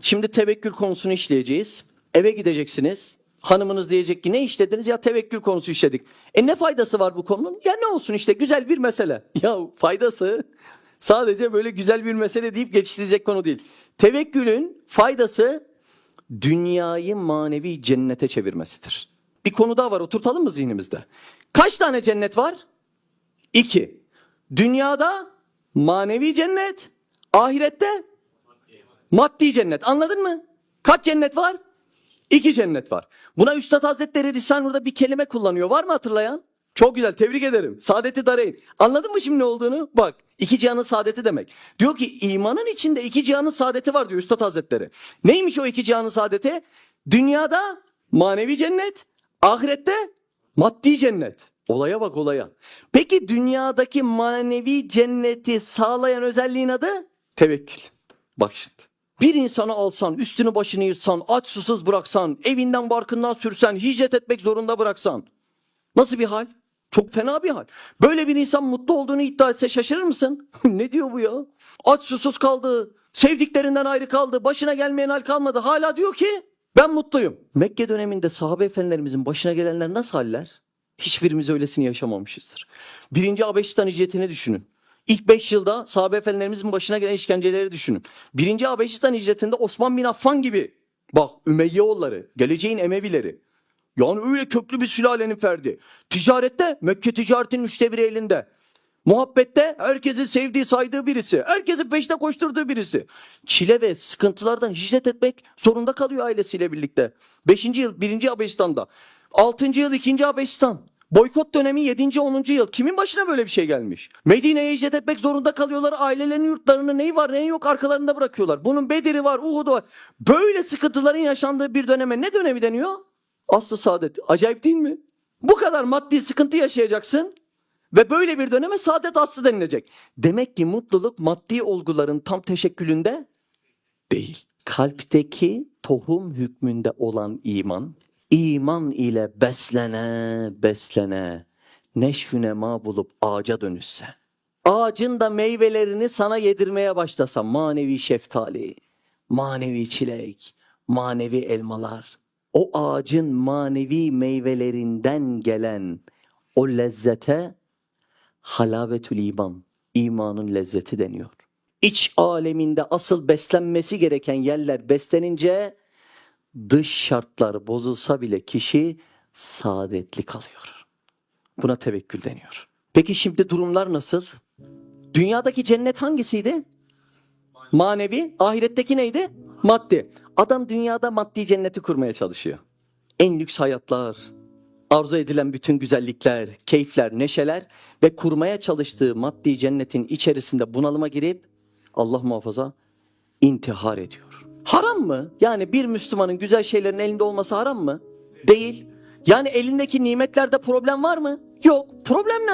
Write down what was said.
Şimdi tevekkül konusunu işleyeceğiz. Eve gideceksiniz. Hanımınız diyecek ki ne işlediniz? Ya tevekkül konusu işledik. E ne faydası var bu konunun? Ya ne olsun işte güzel bir mesele. Ya faydası sadece böyle güzel bir mesele deyip geçiştirecek konu değil. Tevekkülün faydası dünyayı manevi cennete çevirmesidir. Bir konu daha var oturtalım mı zihnimizde? Kaç tane cennet var? İki. Dünyada manevi cennet, ahirette maddi cennet. Anladın mı? Kaç cennet var? İki cennet var. Buna Üstad Hazretleri Risale-i bir kelime kullanıyor. Var mı hatırlayan? Çok güzel tebrik ederim. Saadeti dareyn. Anladın mı şimdi ne olduğunu? Bak iki cihanın saadeti demek. Diyor ki imanın içinde iki cihanın saadeti var diyor Üstad Hazretleri. Neymiş o iki cihanın saadeti? Dünyada manevi cennet, ahirette maddi cennet. Olaya bak olaya. Peki dünyadaki manevi cenneti sağlayan özelliğin adı? Tevekkül. Bak şimdi. Bir insanı alsan, üstünü başını yırtsan, aç susuz bıraksan, evinden barkından sürsen, hicret etmek zorunda bıraksan. Nasıl bir hal? Çok fena bir hal. Böyle bir insan mutlu olduğunu iddia etse şaşırır mısın? ne diyor bu ya? Aç susuz kaldı, sevdiklerinden ayrı kaldı, başına gelmeyen hal kalmadı. Hala diyor ki ben mutluyum. Mekke döneminde sahabe efendilerimizin başına gelenler nasıl haller? Hiçbirimiz öylesini yaşamamışızdır. Birinci Habeşistan hicretini düşünün. İlk 5 yılda sahabe efendilerimizin başına gelen işkenceleri düşünün. Birinci Habeşistan hicretinde Osman bin Affan gibi bak Ümeyyeoğulları, geleceğin Emevileri. Yani öyle köklü bir sülalenin ferdi. Ticarette Mekke ticaretin üçte biri elinde. Muhabbette herkesin sevdiği saydığı birisi. Herkesin peşte koşturduğu birisi. Çile ve sıkıntılardan hicret etmek zorunda kalıyor ailesiyle birlikte. Beşinci yıl birinci Habeşistan'da. Altıncı yıl ikinci Habeşistan. Boykot dönemi 7. 10. yıl. Kimin başına böyle bir şey gelmiş? Medine'ye hicret etmek zorunda kalıyorlar. Ailelerin yurtlarını neyi var neyi yok arkalarında bırakıyorlar. Bunun Bedir'i var, Uhud'u var. Böyle sıkıntıların yaşandığı bir döneme ne dönemi deniyor? Aslı saadet. Acayip değil mi? Bu kadar maddi sıkıntı yaşayacaksın ve böyle bir döneme saadet aslı denilecek. Demek ki mutluluk maddi olguların tam teşekkülünde değil. Kalpteki tohum hükmünde olan iman, iman ile beslene beslene, neşfüne ma bulup ağaca dönüşse, ağacın da meyvelerini sana yedirmeye başlasa, manevi şeftali, manevi çilek, manevi elmalar, o ağacın manevi meyvelerinden gelen o lezzete halavetül iman, imanın lezzeti deniyor. İç aleminde asıl beslenmesi gereken yerler beslenince dış şartlar bozulsa bile kişi saadetli kalıyor. Buna tevekkül deniyor. Peki şimdi durumlar nasıl? Dünyadaki cennet hangisiydi? Manevi. Ahiretteki neydi? Maddi. Adam dünyada maddi cenneti kurmaya çalışıyor. En lüks hayatlar, arzu edilen bütün güzellikler, keyifler, neşeler ve kurmaya çalıştığı maddi cennetin içerisinde bunalıma girip Allah muhafaza intihar ediyor. Haram mı? Yani bir Müslümanın güzel şeylerin elinde olması haram mı? Değil. Yani elindeki nimetlerde problem var mı? Yok. Problem ne?